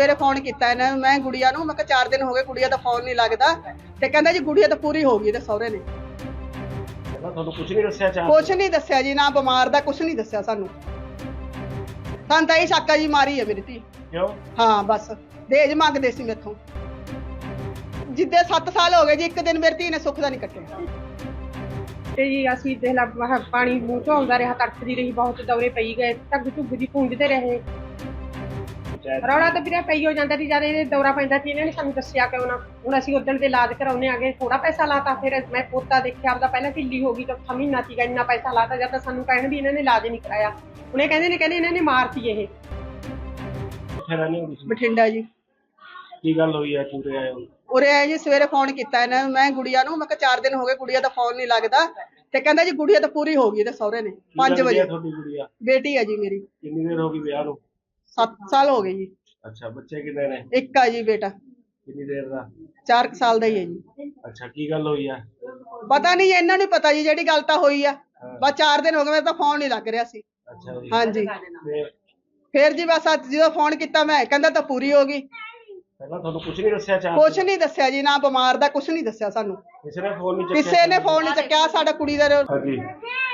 ਸਵੇਰੇ ਫੋਨ ਕੀਤਾ ਇਹਨਾਂ ਨੂੰ ਮੈਂ ਗੁੜੀਆ ਨੂੰ ਮੈਂ ਕਿਹਾ 4 ਦਿਨ ਹੋ ਗਏ ਗੁੜੀਆ ਦਾ ਫੋਨ ਨਹੀਂ ਲੱਗਦਾ ਤੇ ਕਹਿੰਦਾ ਜੀ ਗੁੜੀਆ ਤਾਂ ਪੂਰੀ ਹੋ ਗਈ ਤੇ ਸਹੁਰੇ ਨੇ। ਤੁਹਾਨੂੰ ਕੁਝ ਨਹੀਂ ਦੱਸਿਆ ਚਾਹ? ਕੁਛ ਨਹੀਂ ਦੱਸਿਆ ਜੀ ਨਾ ਬਿਮਾਰ ਦਾ ਕੁਛ ਨਹੀਂ ਦੱਸਿਆ ਸਾਨੂੰ। ਸਾਨੂੰ ਤਾਂ ਇਹ ਸ਼ੱਕਾ ਜੀ ਮਾਰੀ ਹੈ ਮੇਰੀ ਧੀ। ਕਿਉਂ? ਹਾਂ ਬਸ। ਦੇਜ ਮੰਗਦੇ ਸੀ ਮੇਥੋਂ। ਜਿੱਦੇ 7 ਸਾਲ ਹੋ ਗਏ ਜੀ ਇੱਕ ਦਿਨ ਮੇਰੀ ਧੀ ਨੇ ਸੁੱਖ ਦਾ ਨਹੀਂ ਕੱਟਿਆ। ਤੇ ਜੀ ਅਸੀਂ ਦੇਖ ਲਾ ਪਾਣੀ ਮੂੰਹ ਚੋਂ ਆਉਂਦਾ ਰਿਹਾ ਤੜਫਦੀ ਰਹੀ ਬਹੁਤ ਦੌਰੇ ਪਈ ਗਏ ਢੱਗ ਢੁੱਗ ਦੀ ਪੁੰਜਦੇ ਰਹੇ। ਪੰਚਾਇਤ ਰੌਲਾ ਤਾਂ ਵੀਰੇ ਪਈ ਹੋ ਜਾਂਦਾ ਸੀ ਜਦ ਇਹ ਦੌਰਾ ਪੈਂਦਾ ਸੀ ਇਹਨਾਂ ਨੇ ਸਾਨੂੰ ਦੱਸਿਆ ਕਿਉਂ ਨਾ? ਹੁਣ ਅਸੀਂ ਉਦੋਂ ਦੇ ਇਲਾਜ ਕਰਾਉਣੇ ਆਗੇ ਥੋੜਾ ਪੈਸਾ ਲਾਤਾ ਫਿਰ ਮੈਂ ਪੋਤਾ ਦੇਖਿਆ ਆਪਦਾ ਪਹਿਲਾਂ ਢਿੱਲੀ ਹੋ ਗਈ ਤਾਂ ਅੱਠਾਂ ਮਹੀਨਾ ਸੀਗਾ ਇੰਨਾ ਪੈਸਾ ਲਾਤਾ ਜਦ ਤਾਂ ਸਾਨੂੰ ਕਹਿਣ ਵੀ ਇਹਨਾਂ ਨੇ ਇਲਾਜ ਨਹੀਂ ਕਰਾਇਆ। ਇਹ ਕਹਿੰਦੇ ਨੇ ਕਹਿੰਦੇ ਇਹਨਾਂ ਨੇ ਮਾਰਤੀ ਇਹ। ਬਠਿੰਡਾ ਜੀ। ਕੀ ਗੱਲ ਹੋਈ ਹੈ ਚੂਰੇ ਆਏ ਹੋ? ਉਰੇ ਆਏ ਜੀ ਸਵੇਰੇ ਫੋਨ ਕੀਤਾ ਇਹਨਾਂ ਨੂੰ ਮੈਂ ਗੁੜੀਆ ਨੂੰ ਮੈਂ ਕਿਹਾ 4 ਦਿਨ ਹੋ ਗਏ ਗੁੜੀਆ ਦਾ ਫੋਨ ਨਹੀਂ ਲੱਗਦਾ। ਤੇ ਕਹਿੰਦਾ ਜੀ ਗੁੜੀਆ ਤਾਂ ਪੂਰੀ ਹੋ ਗਈ ਤੇ ਸਹੁਰੇ ਨੇ। 5 ਕੀ ਵਜੇ। ਹੈ ਤੁਹਾਡੀ ਗੁੜੀਆ? ਬੇਟੀ ਹੈ ਜੀ ਮੇਰੀ। ਕਿੰਨੀ ਦੇਰ ਹੋ ਗਈ ਵਿਆਹ ਨੂੰ? 7 ਸਾਲ ਹੋ ਗਏ ਜੀ। ਅੱਛਾ ਬੱਚੇ ਕਿੰਨੇ ਨੇ? ਇੱਕ ਆ ਜੀ ਬੇਟਾ। ਕਿੰਨੀ ਦੇਰ ਦਾ? 4 ਸਾਲ ਦਾ ਹੀ ਹੈ ਜੀ। ਅੱਛਾ ਕੀ ਗੱਲ ਹੋਈ ਹੈ ਪਤਾ ਨਹੀਂ ਇਹਨਾਂ ਨੂੰ ਪਤਾ ਜੀ ਜਿਹੜੀ ਗੱਲ ਤਾਂ ਹੋਈ ਆ। ਬਸ 4 ਦਿਨ ਹੋ ਗਏ ਮੇਰਾ ਤਾਂ ਫੋਨ ਨਹੀਂ ਲੱਗ ਰਿਹਾ ਸੀ। ਅੱਛਾ ਜੀ। ਹਾਂਜੀ। ਫਿਰ ਜੀ ਬਸ ਅੱਜ ਜਦੋਂ ਫੋਨ ਕੀਤਾ ਮੈਂ ਕਹਿੰਦਾ ਤਾਂ ਪੂਰੀ ਹੋ ਗਈ। ਪਹਿਲਾਂ ਤੁਹਾਨੂੰ ਕੁਝ ਨਹੀਂ ਦੱਸਿਆ ਚਾਹ ਕੁਛ ਨਹੀਂ ਦੱਸਿਆ ਜੀ ਨਾ ਬਿਮਾਰ ਦਾ ਕੁਛ ਨਹੀਂ ਦੱਸਿਆ ਸਾਨੂੰ। ਕਿਸੇ ਨੇ ਫੋਨ ਨਹੀਂ ਚੱਕਿਆ ਕਿਸੇ ਨੇ ਫੋਨ ਨਹੀਂ ਚੱਕਿਆ ਸਾਡਾ ਕੁੜੀ ਦਾ ਹਾਂਜੀ।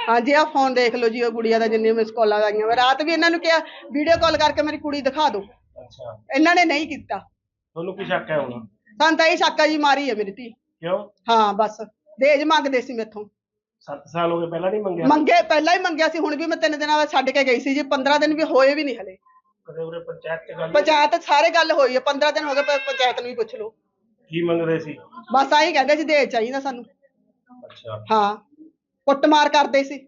ਹਾਂਜੀ ਆ ਫੋਨ ਦੇਖ ਲਓ ਜੀ ਉਹ ਗੁੜੀਆ ਦਾ ਜਿੰਨੇ ਮਿਸ ਕਾਲਾਂ ਆਈਆਂ ਮੈਂ ਰਾਤ ਵੀ ਇਹਨਾਂ ਨੂੰ ਕਿਹਾ ਵੀਡੀਓ ਕਾਲ ਕਰਕੇ ਮੇਰੀ ਕੁੜੀ ਦਿਖਾ ਦਿਓ। ਅੱਛਾ। ਇਹਨਾਂ ਨੇ ਨਹੀਂ ਕੀਤਾ। ਤੁਹਾਨੂੰ ਕੀ ਸ਼ੱਕ ਹੈ ਹੁਣ? ਸਾਨੂੰ ਤਾਂ ਇਹ ਸ਼ੱਕਾ ਜੀ ਮਾਰੀ ਹੈ ਮੇਰੀ ਧੀ। ਕਿਉਂ? ਹਾਂ ਬਸ। ਦੇਜ ਮੰਗਦੇ ਸੀ ਮੇਥੋਂ। 7 ਸਾਲ ਹੋ ਗਏ ਪਹਿਲਾਂ ਨਹੀਂ ਮੰਗਿਆ ਮੰਗੇ ਪਹਿਲਾਂ ਹੀ ਮੰਗਿਆ ਸੀ ਹੁਣ ਵੀ ਮੈਂ ਤਿੰਨ ਦਿਨਾਂ ਬਾਅਦ ਛੱਡ ਕੇ ਗਈ ਸੀ ਜੀ 15 ਦਿਨ ਵੀ ਹੋਏ ਵੀ ਨਹੀਂ ਹਲੇ। ਕਦੇ ਉਰੇ ਪੰਚਾਇਤ ਗੱਲ ਪੰਚਾਇਤ ਸਾਰੇ ਗੱਲ ਹੋਈ ਹੈ 15 ਦਿਨ ਹੋ ਗਏ ਪੰਚਾਇਤ ਨੂੰ ਵੀ ਪੁੱਛ ਲਓ। ਕੀ ਮੰਗਦੇ ਸੀ? ਬਸ ਆਹੀ ਕਹਿੰਦੇ ਸੀ ਦੇਜ ਚਾਹੀਦਾ ਸਾਨੂੰ। ਅੱਛਾ। ਹਾਂ ਕੁੱਟਮਾਰ ਕਰਦੇ ਸੀ।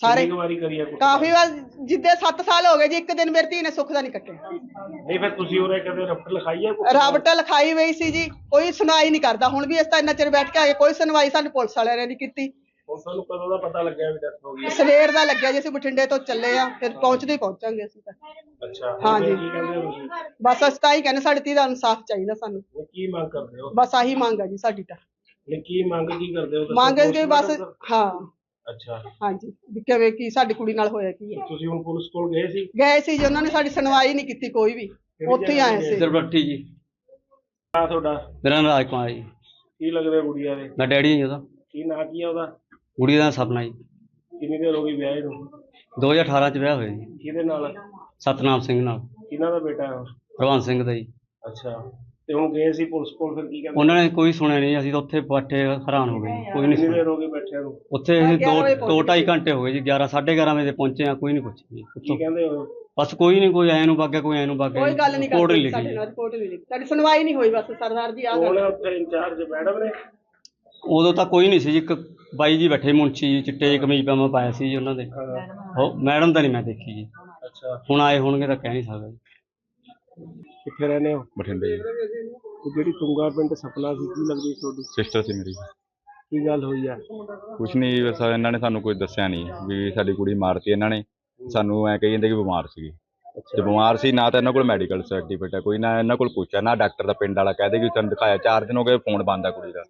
ਸਾਰੇ ਕਿੰਨੀ ਕੁ ਵਾਰੀ ਕਰੀ ਹੈ ਕੁੱਟ? ਕਾਫੀ ਵਾਰ ਜਿੱਦੇ 7 ਸਾਲ ਹੋ ਗਏ ਜੀ ਇੱਕ ਦਿਨ ਮੇਰੀ ਧੀ ਨੇ ਸੁੱਖ ਦਾ ਨਹੀਂ ਕੱਟਿਆ। ਨਹੀਂ ਫਿਰ ਤੁਸੀਂ ਉਰੇ ਕਦੇ ਰਫਟ ਲਿਖਾਈ ਹੈ ਕੁੱਟ? ਰਾਬਟ ਲਿਖਾਈ ਹੋਈ ਸੀ ਜੀ ਕੋਈ ਸੁਣਾਈ ਨਹੀਂ ਕਰਦਾ। ਹੁਣ ਵੀ ਇਸ ਤਾਂ ਇੰਨਾ ਚਿਰ ਬੈਠ ਕੇ ਆਏ ਕੋਈ ਸੁਣਵਾਈ ਸਾਨੂੰ ਪੁਲਿਸ ਵਾਲਿਆਂ ਨੇ ਨਹੀਂ ਕੀਤੀ। ਹੁਣ ਤੁਹਾਨੂੰ ਕਦੋਂ ਦਾ ਪਤਾ ਲੱਗਿਆ ਵੀ ਡੈਥ ਹੋ ਗਈ ਹੈ? ਸਵੇਰ ਦਾ ਲੱਗਿਆ ਜੀ ਅਸੀਂ ਬਠਿੰਡੇ ਤੋਂ ਚੱਲੇ ਆ ਫਿਰ ਪਹੁੰਚਦੇ ਹੀ ਪਹੁੰਚਾਂਗੇ ਅਸੀਂ ਤਾਂ। ਅੱਛਾ ਹਾਂਜੀ। ਕੀ ਕਹਿੰਦੇ ਹੋ ਤੁਸੀਂ? ਬਸ ਅਸੀਂ ਤਾਂ ਹੀ ਕਹਿੰਦੇ ਸਾਡੀ ਧੀ ਦਾ ਇਨਸਾਫ ਚਾਹੀਦਾ ਸਾਨੂੰ। ਹੁਣ ਕੀ ਮੰਗ ਕਰਦੇ ਹੋ? ਬਸ ਆਹੀ ਮੰਗ ਆ ਜੀ ਸਾਡੀ ਤਾਂ। ਨਹੀਂ ਕੀ ਮੰਗ ਕੀ ਕਰਦੇ ਹੋ ਦੱਸੋ, ਮੰਗ ਹੈ ਕਿ ਬਸ postmortem? ਹਾਂ। ਅੱਛਾ। ਹਾਂਜੀ ਵੀ ਕਿਵੇਂ ਕੀ ਸਾਡੀ ਕੁੜੀ ਨਾਲ ਹੋਇਆ ਕੀ ਹੈ। ਤੁਸੀਂ ਹੁਣ ਪੁਲਿਸ ਕੋਲ ਗਏ ਸੀ? ਗਏ ਸੀ ਜੀ ਉਹਨਾਂ ਨੇ ਸਾਡੀ ਸੁਣਵਾਈ ਨਹੀਂ ਕੀਤੀ ਕੋਈ ਵੀ। ਉੱਥੇ ਹੀ ਆਏ ਸੀ। ਦਰਬੱਟੀ ਜੀ। ਆ ਤੁਹਾਡਾ? ਮੇਰਾ ਨਾਮ ਰਾਜ ਕੁਮਾਰ ਜੀ। ਕੀ ਲੱਗਦਾ ਗੁੜੀਆ ਦੇ? ਮੈਂ ਡੈਡੀ ਜੀ ਉਹਦਾ। ਕੀ ਨਾਂ ਕੀ ਆ ਉਹਦਾ? ਕੁੜੀ ਦਾ ਸਪਨਾ ਜੀ। ਕਿੰਨੀ ਦੇਰ ਹੋ ਗਈ ਵਿਆਹ ਨੂੰ 2018 ਚ ਵਿਆਹ ਹੋਇਆ ਜੀ। ਕਿਹਦੇ ਨਾਲ? ਸਤਨਾਮ ਸਿੰਘ ਨਾਲ। ਕਿਹਨਾਂ ਦਾ ਬੇਟਾ ਹੈ? ਪ੍ਰਵਾਨ ਸਿੰਘ ਦਾ ਜੀ। ਅੱਛਾ। ਤੇ ਹੁਣ ਗਏ ਸੀ ਪੁਲਿਸ ਕੋਲ ਫਿਰ ਕੀ ਕਹਿੰਦੇ? ਉਹਨਾਂ ਨੇ ਕੋਈ ਸੁਣਿਆ ਨਹੀਂ ਅਸੀਂ ਤਾਂ ਉੱਥੇ ਬੈਠੇ ਹੈਰਾਨ ਹੋ ਗਏ ਕੋਈ ਨਹੀਂ ਕਿੰਨੀ ਸੁਣਿਆ। ਦੇਰ ਹੋ ਗਈ ਬੈਠਿਆਂ ਨੂੰ? ਉੱਥੇ ਅਸੀਂ ਗਿਆਰਾਂ ਵਜੇ ਦੋ ਪਹੁੰਚ ਦੋ ਢਾਈ ਗਏ। ਘੰਟੇ ਹੋ ਗਏ ਜੀ 11 11:30 ਵਜੇ ਪਹੁੰਚੇ ਆ ਕੋਈ ਨਹੀਂ ਪੁੱਛਿਆ ਜੀ ਕੀ ਉੱਥੋਂ। ਕਹਿੰਦੇ ਹੋ ਬਸ ਕੋਈ ਨਹੀਂ ਕੋਈ ਐ ਨੂੰ ਵਗ ਗਿਆ ਕੋਈ ਐ ਨੂੰ ਵਗ ਗਿਆ ਕੋਈ ਗੱਲ ਨਹੀਂ ਕੋਡ ਕਰਦੇ ਲਿਖੀ ਸਾਡੇ। ਨਾਲ ਰਿਪੋਰਟ ਨਹੀਂ ਲਿਖੀ। ਸਾਡੀ ਸੁਣਵਾਈ ਨਹੀਂ ਹੋਈ ਬਸ ਸਰਦਾਰ ਜੀ ਆ ਕੋਲ ਗੱਲ ਉੱਥੇ ਇੰਚਾਰਜ ਮੈਡਮ ਨੇ? ਉਦੋਂ ਤਾਂ ਕੋਈ ਨਹੀਂ ਸੀ ਜੀ ਇੱਕ ਬਾਈ ਜੀ ਬੈਠੇ ਮੁੰਚੀ ਜੀ ਚਿੱਟੇ ਜਿਹੇ ਕਮੀਜ਼ ਪਾਵਾਂ ਪਾਇਆ ਸੀ ਜੀ ਉਹਨਾਂ ਦੇ। ਹੋ ਮੈਡਮ ਤਾਂ ਨਹੀਂ ਮੈਂ ਦੇਖੀ ਜੀ। ਅੱਛਾ। ਹੁਣ ਆਏ ਹੋਣਗੇ ਤਾਂ ਕਹਿ ਨਹੀਂ ਸਕਦਾ। ਜੀ ਕਿੱਥੇ ਰਹਿੰਦੇ ਹੋ? ਬਠਿੰਡੇ ਤੇ ਜਿਹੜੀ ਤੁੰਗਾ ਪਿੰਡ ਸਪਨਾ ਸੀ ਕੀ ਲੱਗਦੀ ਸੀ ਤੁਹਾਡੀ? ਸਿਸਟਰ ਸੀ ਮੇਰੀ। ਕੀ ਗੱਲ ਹੋਈ ਆ? ਕੁਛ ਨਹੀਂ ਬਸ ਇਹਨਾਂ ਨੇ ਸਾਨੂੰ ਕੁਝ ਦੱਸਿਆ ਨਹੀਂ। ਵੀ ਸਾਡੀ ਕੁੜੀ ਮਾਰਤੀ ਇਹਨਾਂ ਨੇ। ਸਾਨੂੰ ਐ ਕਹੀ ਜਾਂਦੇ ਕਿ ਬਿਮਾਰ ਸੀਗੀ। ਤੇ ਬਿਮਾਰ ਸੀ ਨਾ ਤਾਂ ਇਹਨਾਂ ਕੋਲ ਮੈਡੀਕਲ ਸਰਟੀਫਿਕੇਟ ਹੈ ਕੋਈ ਨਾ ਇਹਨਾਂ ਕੋਲ ਪੁੱਛਿਆ ਨਾ ਡਾਕਟਰ ਦਾ ਪਿੰਡ ਵਾਲਾ ਕਹਦੇ ਕਿ ਤੁਹਾਨੂੰ ਦਿਖਾਇਆ। ਚਾਰ ਦਿਨ ਹੋ ਗਏ ਫੋਨ ਬੰਦ ਆ ਕੁੜੀ ਦਾ।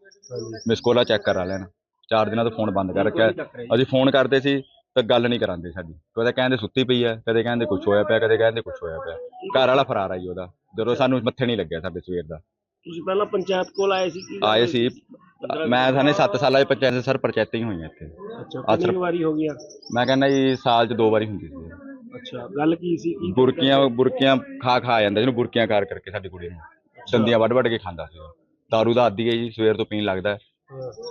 ਮਿਸ ਕੋਲਾ ਚੈੱਕ ਕਰਾ ਲੈਣ। ਚਾਰ ਦਿਨਾਂ ਤੋਂ ਫੋਨ ਬੰਦ ਕਰ ਰੱਖਿਆ। ਅਸੀਂ ਫੋਨ ਕਰਦੇ ਸੀ ਤਾਂ ਗੱਲ ਨਹੀਂ ਕਰਾਂਦੇ ਸਾਡੀ। ਕਦੇ ਕਹਿੰਦੇ ਸੁੱਤੀ ਪਈ ਹੈ ਕਦੇ ਕਹਿੰਦੇ ਕੁਝ ਹੋਇਆ ਪਿਆ ਕਦੇ ਕਹਿੰਦੇ ਕੁਝ ਹੋਇਆ ਪਿਆ। ਘਰ ਵਾਲਾ ਫਰਾਰ ਆਈ ਉਹਦਾ। ਜਦੋਂ ਸਾਨੂੰ ਮੱਥੇ ਨਹੀਂ ਲੱਗਿਆ ਸਾਡੇ ਸਵੇਰ ਦਾ। ਤੁਸੀਂ ਪਹਿਲਾਂ ਪੰਚਾਇਤ ਕੋਲ ਆਏ ਸੀ ਕੀ ਆਏ? ਸੀ। ਮੈਂ ਸਾਨੇ 7 ਸਾਲਾਂ ਦੇ ਪੰਚਾਇਤ ਸਰ ਪੰਚਾਇਤਾਂ ਹੀ ਹੋਈਆਂ ਇੱਥੇ। ਅੱਛਾ ਕਿੰਨੀ ਵਾਰੀ ਹੋ ਗਿਆ ਮੈਂ ਕਹਿੰਦਾ ਜੀ ਸਾਲ 'ਚ ਦੋ ਵਾਰੀ ਹੁੰਦੀ ਸੀ। ਅੱਛਾ ਗੱਲ ਕੀ ਸੀ? ਕੀ ਬੁਰਕੀਆਂ ਬੁਰਕੀਆਂ ਖਾ ਖਾ ਜਾਂਦਾ ਜਿਹਨੂੰ ਬੁਰਕੀਆਂ ਕਾਰ ਕਰਕੇ ਸਾਡੀ ਕੁੜੀ ਨੂੰ। ਦੰਦੀਆਂ ਵੱਢ ਵੱਢ ਕੇ ਖਾਂਦਾ ਸੀ। ਦਾਰੂ ਦਾ ਆਦੀ ਹੈ ਜੀ ਸਵੇਰ ਤੋਂ ਪੀਣ ਲੱਗਦਾ।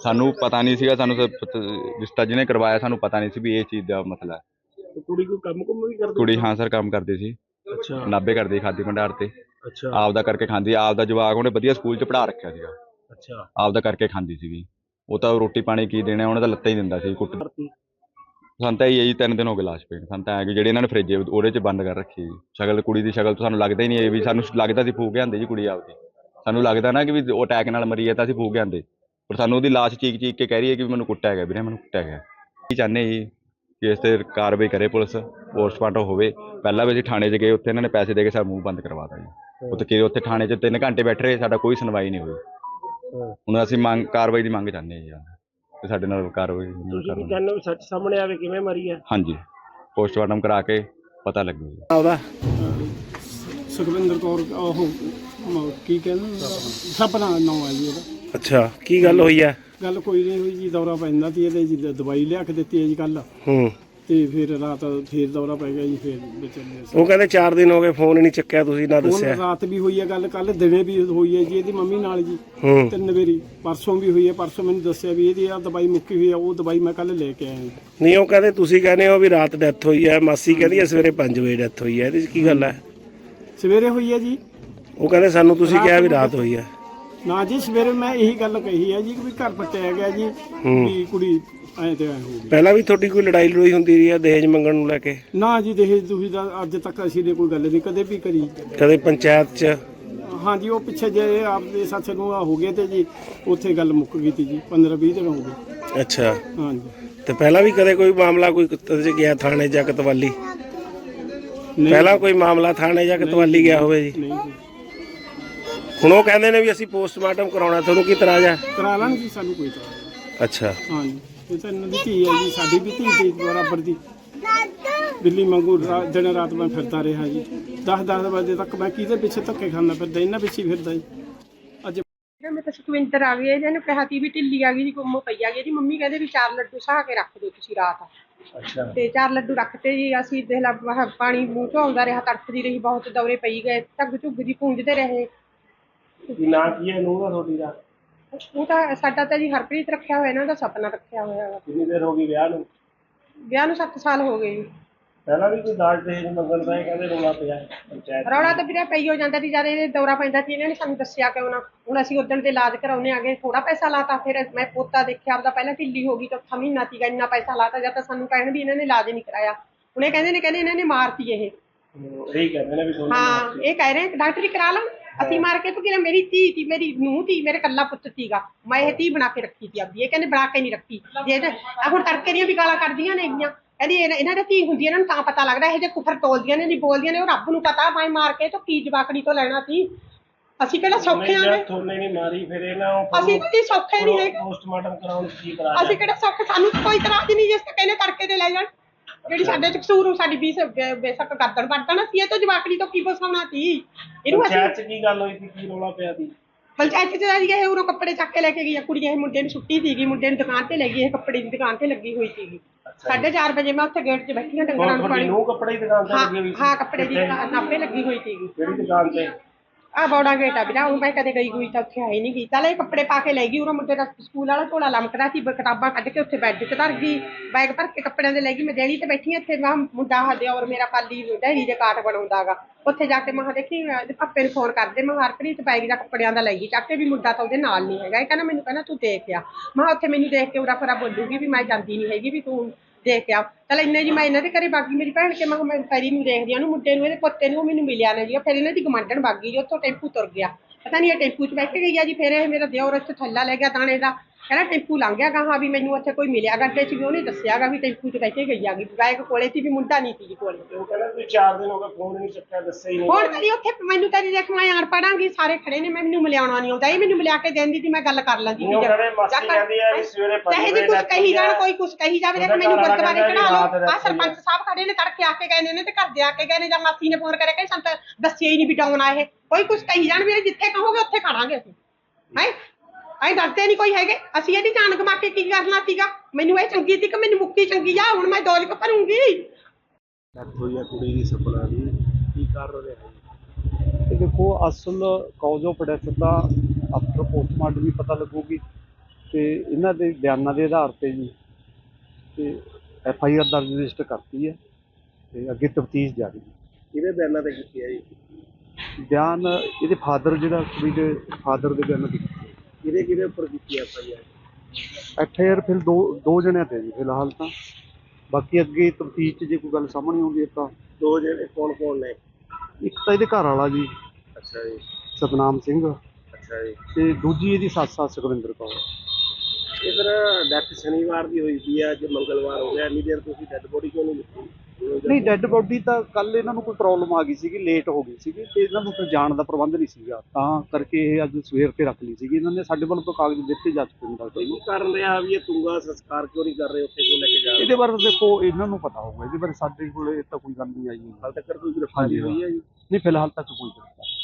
ਸਾਨੂੰ ਪਤਾ ਨਹੀਂ ਸੀਗਾ ਸਾਨੂੰ ਪਤ- ਰਿਸ਼ਤਾ ਜਿਹਨੇ ਕਰਵਾਇਆ ਸਾਨੂੰ ਪਤਾ ਨਹੀਂ ਸੀ ਵੀ ਇਹ ਚੀਜ਼ ਦਾ ਮਸਲਾ ਹੈ। ਤੇ ਕੁੜੀ ਕੋਈ ਕੰਮ ਕੁਮ ਵੀ ਕਰਦੀ ਕੁੜੀ ਹਾਂ ਸਰ ਕੰਮ ਕਰਦੀ ਸੀ। ਅੱਛਾ। ਨਾਭੇ ਕਰਦੀ ਖਾਦੀ ਭੰਡਾਰ ਤੇ। ਅੱਛਾ। ਆਪਦਾ ਕਰਕੇ ਖਾਂਦੀ ਆਪਦਾ ਜਵਾਕ ਉਹਨੇ ਵਧੀਆ ਸਕੂਲ 'ਚ ਪੜ੍ਹਾ ਰੱਖਿਆ ਸੀਗਾ। ਅੱਛਾ। ਆਪਦਾ ਕਰਕੇ ਖਾਂਦੀ ਸੀਗੀ। ਉਹ ਤਾਂ ਰੋਟੀ ਪਾਣੀ ਕੀ ਦੇਣਾ ਉਹਨੇ ਤਾਂ ਲੱਤਾਂ ਹੀ ਦਿੰਦਾ ਸੀ ਕੁੱਟ ਕਰਤੀ ਸਾਨੂੰ ਤਾਂ ਇਹ ਜੀ ਤਿੰਨ ਦਿਨ ਹੋ ਗਏ ਲਾਸ਼ ਪੇਣ। ਸਾਨੂੰ ਤਾਂ ਐ ਕਿ ਜਿਹੜੇ ਇਹਨਾਂ ਨੇ ਫ੍ਰਿਜ ਉਹਦੇ 'ਚ ਬੰਦ ਕਰ ਰੱਖੀ ਜੀ ਸ਼ਕਲ ਕੁੜੀ ਦੀ ਸ਼ਕਲ ਤੋਂ ਸਾਨੂੰ ਲੱਗਦਾ ਹੀ ਨਹੀਂ ਇਹ ਵੀ ਸਾਨੂੰ ਲੱਗਦਾ ਸੀ ਫੂਕ ਆਂਦੇ ਜੀ ਕੁੜੀ ਆਪਦੀ। ਸਾਨੂੰ ਲੱਗਦਾ ਨਾ ਕਿ ਵੀ ਉਹ ਅਟੈਕ ਨਾਲ ਮਰੀ ਹੈ ਤਾਂ ਅਸੀਂ ਫੂਕ ਆਂਦੇ ਪਰ ਸਾਨੂੰ ਉਹਦੀ ਲਾਸ਼ ਚੀਕ ਚੀਕ ਕੇ ਕਹਿ ਰਹੀ ਹੈ ਕਿ ਮੈਨੂੰ ਕੁੱਟਿਆ ਗਿਆ ਵੀਰੇ ਮੈਨੂੰ ਕੁੱਟਿਆ ਗਿਆ। ਕੀ ਚਾਹੁੰਦੇ ਜੀ ਕਿ ਇਸ ਤੇ ਕਾਰਵਾਈ ਕਰੇ ਪੁਲਿਸ ਪੋਸਟਮਾਰਟਮ ਹੋਵੇ। ਪਹਿਲਾਂ ਵੀ ਅਸੀਂ ਥਾਣੇ 'ਚ ਗਏ ਉੱਥੇ ਇਹਨਾਂ ਨੇ ਪੈਸੇ ਦੇ ਕੇ ਸਾਡਾ ਮੂੰਹ ਬੰਦ ਕਰਵਾਤਾ ਜੀ। ਉੱਥੇ ਕਿ ਉੱਥੇ ਥਾਣੇ 'ਚ 3 ਘੰਟੇ ਬੈਠੇ ਰਹੇ ਸਾਡਾ ਕੋਈ ਸੁਣਵਾਈ ਨਹੀਂ ਹੋਈ। ਹੁਣ ਅਸੀਂ ਮੰਗ ਕਾਰਵਾਈ ਦੀ ਮੰਗ ਚਾਹੁੰਦੇ ਜੀ ਤੇ ਸਾਡੇ ਨਾਲ ਕਾਰਵਾਈ ਨਹੀਂ ਤੁਸੀਂ ਕਹਿੰਦੇ ਹੋ ਸੱਚ ਸਾਹਮਣੇ ਆਵੇ ਕਿਵੇਂ ਮਰੀ ਹੈ? ਹਾਂਜੀ। ਪੋਸਟਮਾਰਟਮ ਕਰਾ ਕੇ ਪਤਾ ਲੱਗੂ ਜੀ। ਉਹਦਾ ਸੁਖਵਿੰਦਰ ਕੌਰ ਉਹ ਕੀ ਕਹਿੰਦੇ ਸਪਨਾ ਨਾਮ ਹੈ ਜੀ ਉਹਦਾ। ਅੱਛਾ ਕੀ ਗੱਲ ਹੋਈ ਆ? ਗੱਲ ਕੋਈ ਨਹੀਂ ਹੋਈ ਜੀ ਦੌਰਾ ਪੈਂਦਾ ਸੀ ਇਹਦੇ ਜੀ ਦਵਾਈ ਲਿਆ ਕੇ ਦਿੱਤੀ ਹੈ ਜੀ ਕੱਲ ਹੂੰ। ਤੇ ਫਿਰ ਰਾਤ ਫਿਰ ਦੌਰਾ ਪੈ ਗਿਆ ਜੀ ਫਿਰ ਵਿਚਾਰੇ ਉਹ ਕਹਿੰਦੇ 4 ਦਿਨ ਹੋ ਗਏ ਫੋਨ ਹੀ ਨਹੀਂ ਚੱਕਿਆ ਤੁਸੀਂ ਨਾ ਹੁਣ ਦੱਸਿਆ। ਰਾਤ ਵੀ ਹੋਈ ਹੈ ਗੱਲ ਕੱਲ ਦਿਨੇ ਵੀ ਹੋਈ ਹੈ ਜੀ ਇਹਦੀ ਮੰਮੀ ਨਾਲ ਜੀ। ਹੂੰ। ਤਿੰਨ ਵਾਰੀ ਪਰਸੋਂ ਵੀ ਹੋਈ ਹੈ ਪਰਸੋਂ ਮੈਨੂੰ ਦੱਸਿਆ ਵੀ ਇਹਦੀ ਆ ਦਵਾਈ ਮੁੱਕੀ ਹੋਈ ਆ ਉਹ ਦਵਾਈ ਮੈਂ ਕੱਲ ਲੈ ਕੇ ਆਇਆ ਜੀ। ਨਹੀਂ ਉਹ ਕਹਿੰਦੇ ਤੁਸੀਂ ਕਹਿੰਦੇ ਹੋ ਵੀ ਰਾਤ ਡੈਥ ਹੋਈ ਹੈ ਮਾਸੀ ਕਹਿੰਦੀ ਹੈ ਸਵੇਰੇ 5 ਵਜੇ ਡੈਥ ਹੋਈ ਹੈ ਇਹਦੇ 'ਚ ਕੀ ਗੱਲ ਹੈ ਸਵੇਰੇ ਹੋਈ ਹੈ ਜੀ। ਉਹ ਕਹਿੰਦੇ ਸਾਨੂੰ ਤੁਸੀਂ ਕਿਹਾ ਵੀ ਰਾਤ ਹੋਈ ਹੈ ਨਾ ਜੀ ਸਵੇਰੇ ਮੈਂ ਇਹੀ ਗੱਲ ਕਹੀ ਹੈ ਜੀ ਕਿ ਵੀ ਘਰ ਪਟਿਆ ਗਿਆ ਜੀ ਵੀ ਕੁੜੀ ਐ ਤੇ ਐ ਹੋ ਗਈ। ਪਹਿਲਾਂ ਵੀ ਤੁਹਾਡੀ ਕੋਈ ਲੜਾਈ ਲੜੋਈ ਹੁੰਦੀ ਰਹੀ ਹੈ ਦਹੇਜ ਮੰਗਣ ਨੂੰ ਲੈ ਕੇ? ਨਾ ਜੀ ਦੇਖ ਤੁਸੀਂ ਤਾਂ ਅੱਜ ਤੱਕ ਅਸੀਂ ਨੇ ਕੋਈ ਗੱਲ ਨਹੀਂ ਕਦੇ ਵੀ ਕਰੀ। ਕਦੇ ਪੰਚਾਇਤ 'ਚ? ਹਾਂਜੀ ਉਹ ਪਿੱਛੇ ਜੇ ਆਪਦੇ ਸੱਚ ਨੂੰ ਆ ਹੋ ਗਏ ਤੇ ਜੀ ਉੱਥੇ ਗੱਲ ਮੁੱਕ ਗਈ ਤੀ ਜੀ 15 20 ਦਿਨ ਹੋ ਗਏ। ਅੱਛਾ। ਹਾਂਜੀ ਤੇ ਪਹਿਲਾਂ ਵੀ ਕਦੇ ਕੋਈ ਮਾਮਲਾ ਕੋਈ ਕੁੱਤੇ 'ਚ ਗਿਆ ਥਾਣੇ ਜਾਂ ਕਤਵਾਲੀ? ਨਹੀਂ। ਪਹਿਲਾਂ ਕੋਈ ਮਾਮਲਾ ਥਾਣੇ ਜਾਂ ਕਤਵਾਲੀ ਗਿਆ ਹੋਵੇ ਜੀ? ਨਹੀਂ ਜੀ। ਹੁਣ ਉਹ ਕਹਿੰਦੇ ਨੇ ਵੀ ਅਸੀਂ ਪੋਸਟਮਾਰਟਮ ਕਰਾਉਣਾ ਤੁਹਾਨੂੰ ਕੀ ਇਤਰਾਜ਼ ਆ ਕਰਾ ਲੈਣ ਜੀ ਸਾਨੂੰ ਕੋਈ ਤਰ੍ਹਾਂ ਅੱਛਾ। ਹਾਂਜੀ। ਇਹ ਤਾਂ ਇਹਨਾਂ ਦੀ ਧੀ ਹੈ ਜੀ ਸਾਡੀ ਵੀ ਧੀ ਦੀ ਬਰਾਬਰ ਦੀ। ਦਿੱਲੀ ਮੰਗੂ ਰਾ- ਦਿਨ ਰਾਤ ਮੈਂ ਫਿਰਦਾ ਰਿਹਾ ਜੀ। 10 10 ਵਜੇ ਤੱਕ ਮੈਂ ਕਿਹਦੇ ਪਿੱਛੇ ਧੱਕੇ ਖਾਂਦਾ ਫਿਰਦਾ ਇਹਨਾਂ ਪਿੱਛੇ ਹੀ ਫਿਰਦਾ ਜੀ। ਅੱਜ ਮੈਂ ਤਾਂ ਸੁਖਵਿੰਦਰ ਆ ਗਈ ਇਹਨੇ ਕਿਹਾ ਤੀ ਵੀ ਢਿੱਲੀ ਆ ਗਈ ਜੀ ਗੁੰਮ ਪਈ ਆ ਗਈ ਇਹਦੀ ਮੰਮੀ ਕਹਿੰਦੇ ਵੀ ਚਾਰ ਲੱਡੂ ਸਾਹ ਕੇ ਰੱਖ ਦਿਓ ਤੁਸੀਂ ਰਾਤ। ਅੱਛਾ। ਤੇ ਚਾਰ ਲੱਡੂ ਰੱਖਤੇ ਜੀ ਅਸੀਂ ਦੇਖ ਲਾ ਆਹ ਪਾਣੀ ਮੂੰਹ ਤੋਂ ਆਉਂਦਾ ਰਿਹਾ ਤੜਫਦੀ ਰਹੀ ਬਹੁਤ ਦੌਰੇ ਪਈ ਗਏ ਝੱਗ ਝੁੱਗ ਜੀ ਪੂੰਝਦੇ ਰਹੇ। ਕੀ ਨਾਂ ਕੀ ਹੈ ਨੂੰਹ ਦਾ ਤੁਹਾਡੀ ਦਾ? ਉਹ ਤਾਂ ਸਾਡਾ ਤਾਂ ਜੀ ਹਰਪ੍ਰੀਤ ਰੱਖਿਆ ਹੋਇਆ ਇਹਨਾਂ ਦਾ ਸੁਪਨਾ ਰੱਖਿਆ ਹੋਇਆ ਵਾ ਕਿੰਨੀ ਦੇਰ ਹੋ ਗਈ ਵਿਆਹ ਨੂੰ? ਵਿਆਹ ਨੂੰ 7 ਸਾਲ ਹੋ ਗਏ ਜੀ। ਪਹਿਲਾਂ ਵੀ ਕੋਈ ਦਾਜ ਦਹੇਜ ਮੰਗਣ ਦਾ ਇਹ ਕਹਿੰਦੇ ਰੋਲਾ ਪਿਆ ਪੰਚਾਇਤ ਰੌਲਾ ਤਾਂ ਵੀਰੇ ਪਈ ਹੋ ਜਾਂਦਾ ਸੀ ਜਦ ਇਹ ਦੌਰਾ ਪੈਂਦਾ ਸੀ ਇਹਨਾਂ ਨੇ ਸਾਨੂੰ ਦੱਸਿਆ ਕਿਉਂ ਨਾ? ਹੁਣ ਅਸੀਂ ਉਦੋਂ ਦੇ ਇਲਾਜ ਕਰਾਉਣੇ ਆਗੇ ਥੋੜਾ ਪੈਸਾ ਲਾਤਾ ਫਿਰ ਮੈਂ ਪੋਤਾ ਦੇਖਿਆ ਆਪਦਾ ਪਹਿਲਾਂ ਢਿੱਲੀ ਹੋ ਗਈ ਚੌਥਾ ਮਹੀਨਾ ਸੀਗਾ ਇੰਨਾ ਪੈਸਾ ਲਾਤਾ ਜਦ ਤਾਂ ਸਾਨੂੰ ਕਹਿਣ ਵੀ ਇਹਨਾਂ ਨੇ ਇਲਾਜ ਨਹੀਂ ਕਰਾਇਆ। ਹੁਣ ਇਹ ਕਹਿੰਦੇ ਨੇ ਕਹਿੰਦੇ ਇਹਨਾਂ ਨੇ ਮਾਰਤੀ ਇਹ। ਇਹੀ ਕਹਿੰਦੇ ਨੇ ਵੀ ਤੁਹਾਨੂੰ ਹਾਂ ਇਹ ਕਹਿ ਰਹੇ ਡਾਕਟਰੀ ਕਰਾ ਲਾਂ ਅਸੀਂ ਮਾਰ ਕੇ ਕਿਹਾ ਮੇਰੀ ਧੀ ਤੀ ਮੇਰੀ ਨੂੰਹ ਤੀ ਮੇਰੇ ਕੱਲਾ ਪੁੱਤ ਸੀਗਾ। ਮੈਂ ਇਹ ਧੀ ਬਣਾ ਕੇ ਰੱਖੀ ਸੀ ਆਪਦੀ ਇਹ ਕਹਿੰਦੇ ਬਣਾ ਕੇ ਨਹੀਂ ਰੱਖੀ। ਜੇ ਤੇ ਆਹ ਹੁਣ ਤੜਕੇ ਦੀਆਂ ਵੀ ਗਾਲਾਂ ਕੱਢਦੀਆਂ ਨੇ ਹੈਗੀਆਂ ਕਹਿੰਦੀ ਇਹਨਾਂ ਇਹਨਾਂ ਦੀ ਧੀ ਹੁੰਦੀ ਹੈ, ਇਹਨਾਂ ਨੂੰ ਤਾਂ ਪਤਾ ਲੱਗਦਾ ਇਹ ਜੇ ਕੁਫਰ ਤੋਲਦੀਆਂ ਨੇ ਨਹੀਂ ਬੋਲਦੀਆਂ ਨੇ ਉਹ ਰੱਬ ਨੂੰ ਪਤਾ ਮੈਂ ਮਾਰ ਕੇ ਤਾਂ ਕੀ ਜਵਾਕੜੀ ਤੋਂ ਲੈਣਾ ਸੀ। ਅਸੀਂ ਕਿਹੜਾ ਸੌਖੇ ਆਂ ਨੇ ਥੋਨੇ ਨਹੀਂ ਮਾਰੀ ਫਿਰ ਇਹਨਾਂ ਅਸੀਂ ਤਾਂ ਜੀ ਸੌਖੇ ਨਹੀਂ ਹੈਗੇ। ਪੋਸਟਮਾਰਟਮ ਕਰਾਉਣ ਕੀ ਕਰਾ ਅਸੀਂ ਕਿਹੜਾ ਸੌਖੇ ਸਾਨੂੰ ਕੋਈ ਇਤਰਾਜ਼ ਹੀ ਨਹੀਂ ਜਿਸ ਤੇ ਕਹਿੰਦੇ ਤੜਕੇ ਤੇ ਲੈ ਜਾਣ। ਜਿਹੜੀ ਸਾਡੇ ਚ ਕਸੂਰ ਉਹ ਸਾਡੀ ਬੀਸ ਬੇਸ਼ੱਕ ਕਰਦਣ ਵਰਤਣ ਸੀ ਇਹ ਤਾਂ ਜਵਾਕੜੀ ਤੋਂ ਕੀ ਬਸਾਉਣਾ ਸੀ? ਇਹਨੂੰ ਅਸੀਂ ਪੰਚਾਇਤ ਚ ਕੀ ਗੱਲ ਹੋਈ ਸੀ ਕੀ ਰੋਲਾ ਪਿਆ ਸੀ? ਪੰਚਾਇਤ ਚ ਆਈ ਇਹ ਉਰੋਂ ਕੱਪੜੇ ਚੱਕ ਕੇ ਲੈ ਕੇ ਗਈ ਆ ਕੁੜੀ ਇਹ ਮੁੰਡੇ ਨੂੰ ਛੁੱਟੀ ਸੀਗੀ ਮੁੰਡੇ ਨੂੰ ਦੁਕਾਨ ਤੇ ਲੈ ਗਈ ਇਹ ਕੱਪੜੇ ਦੀ ਦੁਕਾਨ ਤੇ ਲੱਗੀ ਹੋਈ ਸੀਗੀ। ਸਾਢੇ ਚਾਰ ਵਜੇ ਮੈਂ ਉੱਥੇ ਗੇਟ 'ਚ ਬੈਠੀ ਹਾਂ ਡੰਗਰਾਂ ਨੂੰ ਪਾਣੀ ਨੂੰ ਕੱਪੜੇ ਦੀ ਦੁਕਾਨ ਤੇ ਹਾਂ ਲੱਗੀ ਹੋਈ ਸੀ? ਹਾਂ ਕੱਪੜੇ ਦੀ ਦੁਕਾਨ ਨਾਪੇ ਲੱਗੀ ਹੋਈ ਸੀਗੀ। ਕਿਹੜੀ ਦੁਕਾਨ ਤੇ? ਆ ਬੌੜਾ ਗੇਟ ਆ ਵੀਰਾ, ਉਹ ਮੈਂ ਕਦੇ ਗਈ ਹੋਈ ਤਾਂ ਉੱਥੇ ਆਈ ਨਹੀਂ ਗਈ। ਚੱਲ ਇਹ ਕੱਪੜੇ ਪਾ ਕੇ ਲੈ ਗਈ, ਉਰੋਂ ਮੁੰਡੇ ਦਾ ਸਕੂਲ ਵਾਲਾ ਝੋਲਾ ਲਮਕਦਾ ਸੀ, ਬ- ਕਿਤਾਬਾਂ ਕੱਢ ਕੇ ਉੱਥੇ ਬੈੱਡ 'ਚ ਧਰ ਗਈ, ਬੈਗ ਭਰ ਕੇ ਕੱਪੜਿਆਂ ਦੇ ਲੈ ਗਈ, ਮੈਂ ਦੇਣੀ ਤੇ ਬੈਠੀ ਹਾਂ ਇੱਥੇ, ਮੈਂ ਕਿਹਾ ਮੁੰਡਾ ਹਦੇ ਔਰ ਮੇਰਾ ਪਾਲੀ ਡੈਰੀ ਦੇ ਕਾਟ ਬਣਾਉਂਦਾਗਾ ਉੱਥੇ ਜਾ ਕੇ ਮੈਂ ਕਿਹਾ ਦੇਖੀ, ਮੈਂ ਇਹਦੇ ਪਾਪੇ ਨੂੰ ਫੋਨ ਕਰਦੇ, ਮੈਂ ਕਿਹਾ ਹਰਪ੍ਰੀਤ ਬੈਗ ਦਾ ਕੱਪੜਿਆਂ ਦਾ ਲੈ ਗਈ, ਚੱਕ ਕੇ ਵੀ ਮੁੰਡਾ ਤਾਂ ਉਹਦੇ ਨਾਲ ਨਹੀਂ ਹੈਗਾ। ਇਹ ਕਹਿੰਦਾ ਮੈਨੂੰ ਕਹਿੰਦਾ ਤੂੰ ਦੇਖ ਆ। ਮੈਂ ਕਿਹਾ ਉੱਥੇ ਮੈਨੂੰ ਦੇਖ ਕੇ ਉਰਾ ਫਰਾ ਬੋਲੂਗੀ ਵੀ ਮੈਂ ਜਾਂਦੀ ਨਹੀਂ ਹੈਗੀ, ਵੀ ਤੂੰ ਦੇਖ ਕੇ ਆ ਚਲ ਇੰਨੇ ਜੀ ਮੈਂ ਇਹਨਾਂ ਦੇ ਘਰੇ ਬਾਗੀ, ਮੇਰੀ ਭੈਣ ਕੇ ਮੈਂ ਕਿਹਾ ਮੈਂ ਪੈਰੀ ਨੂੰ ਦੇਖਦੀ ਆ ਉਹਨੂੰ ਮੁੰਡੇ ਨੂੰ, ਇਹਦੇ ਪੁੱਤੇ ਨੂੰ, ਉਹ ਮੈਨੂੰ ਮਿਲਿਆ ਨਾ ਜੀ। ਫਿਰ ਇਹਨਾਂ ਦੀ ਗਮੰਡਣ ਬਾਗੀ ਜੀ, ਉੱਥੋਂ ਟੈਂਪੂ ਤੁਰ ਗਿਆ। ਪਤਾ ਨਹੀਂ ਇਹ ਟੈਂਪੂ 'ਚ ਬੈਠ ਕੇ ਗਈ ਆ ਜੀ, ਫਿਰ ਇਹ ਮੇਰਾ ਦਿਓਰ ਇੱਥੇ ਥੱਲਾ ਲੈ ਗਿਆ ਦਾਣੇ ਦਾ। ਕਹਿੰਦਾ ਟੈਂਪੂ ਲੰਘ ਗਿਆ ਕਹਾ ਵੀ ਮੈਨੂੰ ਉੱਥੇ ਕੋਈ ਮਿਲਿਆ ਗੱਡੇ 'ਚ ਵੀ ਉਹਨੇ ਦੱਸਿਆਗਾ ਵੀ ਟੈਂਪੂ 'ਚ ਬੈਠ ਕੇ ਗਈ ਆਗੀ। ਕੋਲੇ ਸੀ ਵੀ ਮੁੰਡਾ ਨਹੀਂ ਸੀ ਜੀ ਕੋਲੇ। ਉਹ ਕਹਿੰਦਾ ਤੁਸੀਂ 4 ਦਿਨ ਹੋ ਗਏ ਫੋਨ ਨਹੀਂ ਚੱਕਿਆ ਦੱਸਿਆ ਹੀ ਨਹੀਂ। ਹੁਣ ਕਦੀ ਉੱਥੇ ਮੈਨੂੰ ਤਾਂ ਦੇਖ ਮੈਂ ਆਣ ਪੜਾਂਗੀ ਸਾਰੇ ਖੜੇ ਨੇ ਮੈਨੂੰ ਮਿਲਿਆਉਣਾ ਨਹੀਂ ਆਉਂਦਾ। ਇਹ ਮੈਨੂੰ ਮਿਲਿਆ ਕੇ ਦੇਂਦੀ ਸੀ ਮੈਂ ਗੱਲ ਕਰ ਲਾਂਗੀ ਉਹ ਕਹਿੰਦੇ ਮਾਸੀ ਕਹਿੰਦੀ ਆ ਵੀ ਸਵੇਰੇ ਪੰਜ ਚਾਹੇ ਜੀ ਕੁਝ ਕਹੀ ਜਾਣ। ਕੋਈ ਕੁਝ ਕਹੀ ਜਾਵੇ ਦੇਖ ਮੈਨੂੰ ਗੁਰਦੁਆਰੇ ਚੜਾ ਲਓ। ਆ ਸਰਪੰਚ ਸਾਹਿਬ ਖੜੇ ਨੇ ਤੜਕੇ ਆ ਕੇ ਗਏ ਨੇ ਤੇ ਘਰ ਦੇ ਆ ਕੇ ਗਏ ਨੇ ਜਾਂ ਮਾਸੀ ਨੇ ਫੋਨ ਕਰਿਆ ਕਿ ਸਾਨੂੰ ਤਾਂ ਦੱਸਿਆ ਹੀ ਨਹੀਂ ਵੀ ਡਾਉਣ ਆਏ ਕੋਈ ਕੁਝ ਕਹੀ ਜਾਣ ਵੀ ਜਿੱਥੇ ਕਹੋਗੇ ਉੱਥੇ ਖੜਾਂਗੇ ਅਸੀਂ। ਹੈ? ਅਸੀਂ ਡਰਦੇ ਨਹੀਂ ਕੋਈ ਹੈਗੇ। ਅਸੀਂ ਇਹਦੀ ਜਾਨ ਗਮਾ ਕੇ ਕੀ ਕਰਨਾ ਸੀਗਾ? ਮੈਨੂੰ ਇਹ ਚੰਗੀ ਸੀ ਕਿ ਮੈਨੂੰ ਮੁਕਤੀ ਚੰਗੀ ਆ ਹੁਣ ਮੈਂ ਦੌਲਤ ਭਰੂੰਗੀ। ਡੈਥ ਹੋਈ ਆ ਕੁੜੀ ਦੀ ਸਪਨਾ ਦੀ। ਕੀ ਕਰ ਰਹੇ ਹੈ ਤੇ ਦੇਖੋ ਅਸਲ ਕਾਜ਼ ਆਫ ਡੈਥ ਦਾ ਆਫਟਰ ਪੋਸਟਮਾਰਟਮ ਵੀ ਪਤਾ ਲੱਗੂਗੀ। ਤੇ ਇਹਨਾਂ ਦੇ ਬਿਆਨਾਂ ਦੇ ਆਧਾਰ ਤੇ ਜੀ ਤੇ ਐਫ ਆਈ ਆਰ ਦਰਜ ਰਜਿਸਟਰ ਕਰਤੀ ਹੈ ਤੇ ਅੱਗੇ ਤਫਤੀਸ਼ ਜਾਰੀ ਹੈ। ਕਿਹਦੇ ਬਿਆਨਾਂ ਤੇ ਕੀਤੀ ਹੈ ਜੀ? ਬਿਆਨ ਇਹਦੇ ਫਾਦਰ ਜਿਹੜਾ ਕੁੜੀ ਦੇ ਫਾਦਰ ਦੇ ਬਿਆਨ ਦੀ ਕਿਹਦੇ ਕਿਹਦੇ ਉੱਪਰ ਕੀਤੀ F I R? F I R ਫਿਰ ਦੋ ਦੋ ਜਣਿਆਂ ਤੇ ਜੀ ਫਿਲਹਾਲ ਤਾਂ। ਬਾਕੀ ਅੱਗੇ ਤਫਤੀਸ਼ 'ਚ ਜੇ ਕੋਈ ਗੱਲ ਸਾਹਮਣੇ ਆਉਂਦੀ ਹੈ ਤਾਂ ਦੋ ਜਿਹੜੇ ਕੌਣ ਕੌਣ ਨੇ? ਇੱਕ ਤਾਂ ਇਹਦੇ ਘਰ ਵਾਲਾ ਜੀ ਅੱਛਾ ਜੀ। ਸਤਨਾਮ ਸਿੰਘ ਅੱਛਾ ਜੀ। ਤੇ ਦੂਜੀ ਇਹਦੀ ਸੱਸ ਆ ਸੁਖਵਿੰਦਰ ਕੌਰ। ਇਹ ਫਿਰ ਡੈਥ ਸ਼ਨੀਵਾਰ ਦੀ ਹੋਈ ਸੀ ਅੱਜ ਮੰਗਲਵਾਰ ਹੋ ਗਿਆ ਇੰਨੀ ਦੇਰ ਤੁਸੀਂ ਡੈਡ ਬੋਡੀ ਕਿਉਂ ਨਹੀਂ ਲਿੱਤੀ? ਨਹੀਂ ਡੈੱਡ ਬੋਡੀ ਤਾਂ ਕੱਲ ਇਹਨਾਂ ਨੂੰ ਕੋਈ ਪ੍ਰੋਬਲਮ ਆ ਗਈ ਸੀਗੀ ਲੇਟ ਹੋ ਗਈ ਸੀਗੀ ਤੇ ਇਹਨਾਂ ਨੂੰ ਫਿਰ ਜਾਣ ਦਾ ਪ੍ਰਬੰਧ ਨਹੀਂ ਸੀਗਾ। ਤਾਂ ਕਰਕੇ ਇਹ ਅੱਜ ਸਵੇਰ ਤੇ ਰੱਖ ਲਈ ਸੀਗੀ। ਇਹਨਾਂ ਨੇ ਸਾਡੇ ਵੱਲੋਂ ਤਾਂ ਕਾਗਜ਼ ਦਿੱਤੇ ਜਾ ਚੁੱਕੇ ਨੇ ਡਾਕਟਰ ਨੂੰ ਕੀ ਕਾਰਨ ਰਿਹਾ ਵੀ ਇਹ ਤੁੰਗਾ ਸੰਸਕਾਰ ਕਿਉਂ ਨਹੀਂ ਕਰ ਰਹੇ ਉੱਥੇ ਕਿਉਂ ਲੈ ਕੇ ਜਾ ਰਹੇ? ਇਹਦੇ ਬਾਰੇ ਦੇਖੋ ਇਹਨਾਂ ਨੂੰ ਪਤਾ ਹੋਊਗਾ। ਇਹਦੇ ਬਾਰੇ ਸਾਡੇ ਕੋਲ ਇਹ ਤਾਂ ਕੋਈ ਗੱਲ ਨਹੀਂ ਆਈ ਹਾਲ ਤੱਕ ਕੋਈ ਗ੍ਰਿਫਤਾਰੀ ਹੋਈ ਹੈ ਜੀ? ਨਹੀਂ ਫਿਲਹਾਲ ਤੱਕ ਕੋਈ ਗ੍ਰਿਫਤਾਰ